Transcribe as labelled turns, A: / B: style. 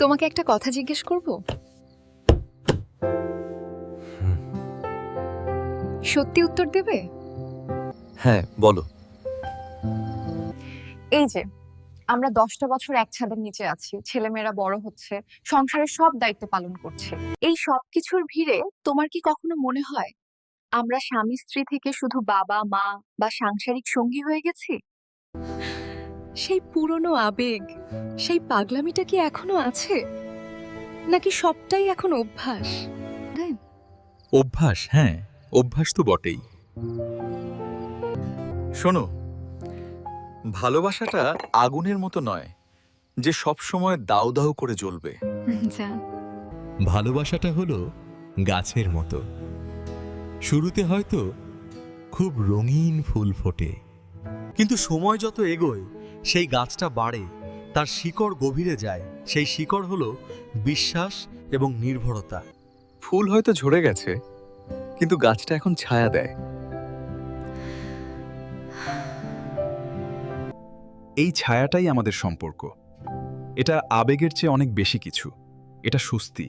A: তোমাকে একটা কথা জিজ্ঞেস করব? সত্যি উত্তর দেবে?
B: হ্যাঁ বলো।
C: এই যে আমরা দশটা বছর এক ছাদের নিচে আছি ছেলেমেয়েরা বড় হচ্ছে সংসারের সব দায়িত্ব পালন করছে। এই সব কিছুর ভিড়ে তোমার কি কখনো মনে হয় আমরা স্বামী স্ত্রী থেকে শুধু বাবা মা বা সাংসারিক সঙ্গী হয়ে গেছি?
A: সেই পুরনো আবেগ সেই পাগলামিটা কি এখনও আছে? নাকি সবটাই এখন অভ্যাস?
D: অভ্যাস হ্যাঁ অভ্যাস তো বটেই। শোনো ভালোবাসাটা আগুনের মতো নয় যে সব সময় দাউ দাউ করে জ্বলবে।
E: ভালোবাসাটা হলো গাছের মতো। শুরুতে হয়তো খুব রঙিন ফুল ফোটে কিন্তু সময় যত এগোয় সেই গাছটা বাড়ে, তার শিকড় গভীরে যায়। সেই শিকড় হলো বিশ্বাস এবং নির্ভরতা।
B: ফুল হয়তো ঝরে গেছে, কিন্তু গাছটা এখন ছায়া দেয়।
F: এই ছায়াটাই আমাদের সম্পর্ক। এটা আবেগের চেয়ে অনেক বেশি কিছু। এটা স্বস্তি।